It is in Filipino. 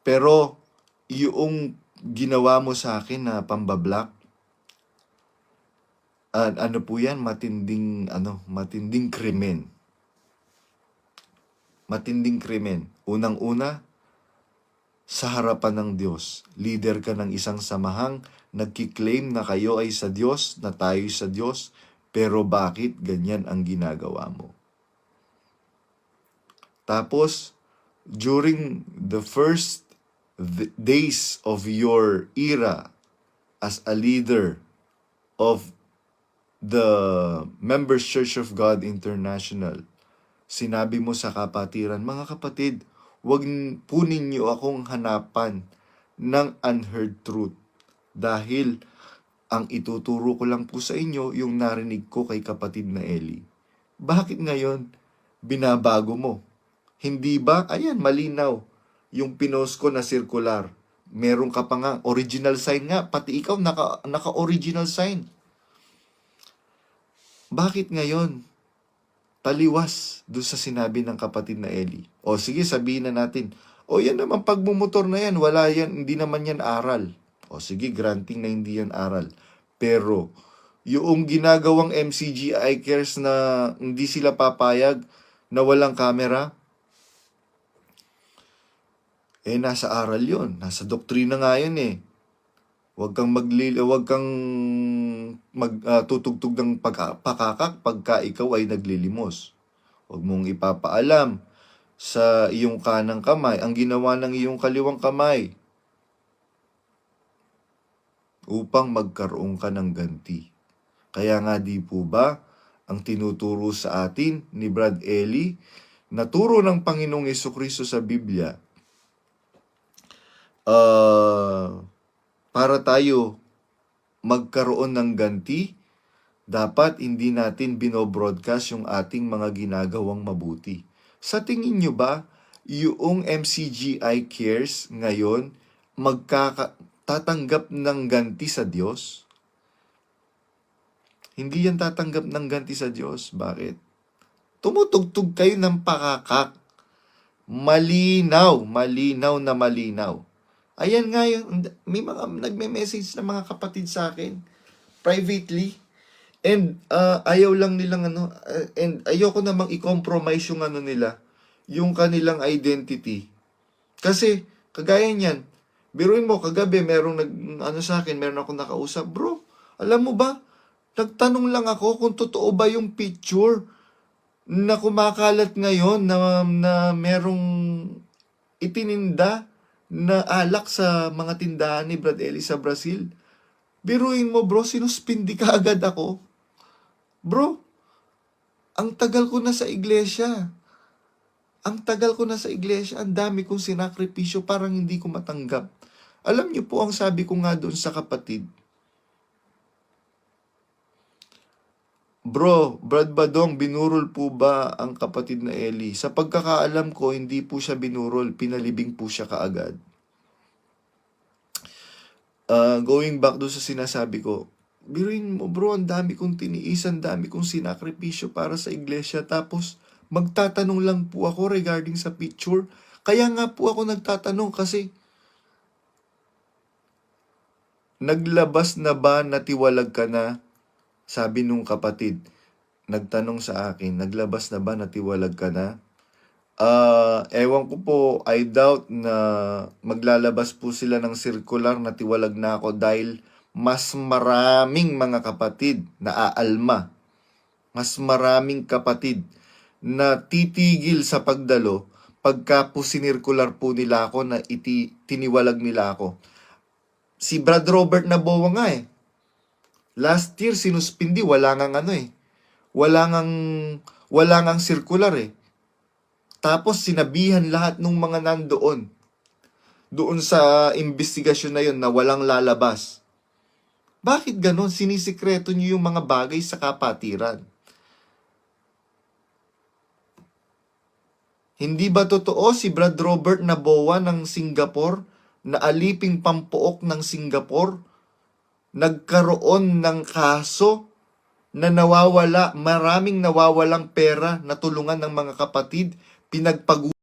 Pero yung ginawa mo sa akin na pambablock, ah, ano po yan, matinding, ano, matinding krimen. Matinding krimen. Unang-una, sa harapan ng Diyos, leader ka ng isang samahang nagkiklaim na kayo ay sa Diyos, na tayo sa Diyos, pero bakit ganyan ang ginagawa mo? Tapos, during the first th- days of your era as a leader of the Members Church of God International, sinabi mo sa kapatiran, mga kapatid, wag po ninyo akong hanapan ng unheard truth dahil ang ituturo ko lang po sa inyo yung narinig ko kay kapatid na Eli. Bakit ngayon binabago mo? Hindi ba? Ayan, malinaw. Yung pinost ko na circular. Meron ka pa nga, original sign nga. Pati ikaw, naka, naka-original sign. Bakit ngayon? Taliwas doon sa sinabi ng kapatid na Eli. O sige, sabihin na natin, o yan naman pagmumotor na yan, wala yan, hindi naman yan aral. O sige, granting na hindi yan aral. Pero, yung ginagawang MCG eye cares na hindi sila papayag na walang camera, eh nasa aral yon nasa doktrina nga yun eh. Huwag kang maglil, huwag kang magtutugtog ng pagka, pagka ikaw ay naglilimos. Huwag mong ipapaalam sa iyong kanang kamay ang ginawa ng iyong kaliwang kamay upang magkaroon ka ng ganti. Kaya nga di po ba ang tinuturo sa atin ni Brad Eli na turo ng Panginoong Kristo sa Biblia ah, para tayo magkaroon ng ganti, dapat hindi natin binobroadcast yung ating mga ginagawang mabuti. Sa tingin nyo ba, yung MCGI Cares ngayon magkaka tatanggap ng ganti sa Diyos? Hindi yan tatanggap ng ganti sa Diyos. Bakit? Tumutugtog kayo ng pakakak. Malinaw, malinaw na malinaw. Ayan nga yung, may mga nagme-message na mga kapatid sa akin, privately, and uh, ayaw lang nilang ano, uh, and ayoko namang i-compromise yung ano nila, yung kanilang identity. Kasi, kagaya niyan, biruin mo, kagabi, merong nag, ano sa akin, meron ako nakausap, bro, alam mo ba, nagtanong lang ako kung totoo ba yung picture na kumakalat ngayon na, na merong itininda na alak sa mga tindahan ni Brad Eli sa Brazil. Biruin mo bro, sinuspindi ka agad ako. Bro, ang tagal ko na sa iglesia. Ang tagal ko na sa iglesia, ang dami kong sinakripisyo, parang hindi ko matanggap. Alam niyo po ang sabi ko nga doon sa kapatid, Bro, Brad Badong, binurol po ba ang kapatid na Eli? Sa pagkakaalam ko, hindi po siya binurol, pinalibing po siya kaagad. Uh, going back doon sa sinasabi ko, biruin mo bro, ang dami kong tiniis, ang dami kong sinakripisyo para sa iglesia, tapos magtatanong lang po ako regarding sa picture. Kaya nga po ako nagtatanong kasi naglabas na ba natiwalag ka na sabi nung kapatid, nagtanong sa akin, naglabas na ba, natiwalag ka na? Ah, ewan ko po, I doubt na maglalabas po sila ng circular na tiwalag na ako dahil mas maraming mga kapatid na aalma. Mas maraming kapatid na titigil sa pagdalo pagka po sinirkular po nila ako na iti, tiniwalag nila ako. Si Brad Robert Nabowa nga eh. Last year, sinuspindi, wala ngang ano eh. Wala ngang, wala ngang circular eh. Tapos sinabihan lahat ng mga nandoon. Doon sa investigasyon na yun na walang lalabas. Bakit ganon? Sinisikreto niyo yung mga bagay sa kapatiran. Hindi ba totoo si Brad Robert Naboa ng Singapore na aliping pampuok ng Singapore nagkaroon ng kaso na nawawala, maraming nawawalang pera na tulungan ng mga kapatid, pinagpag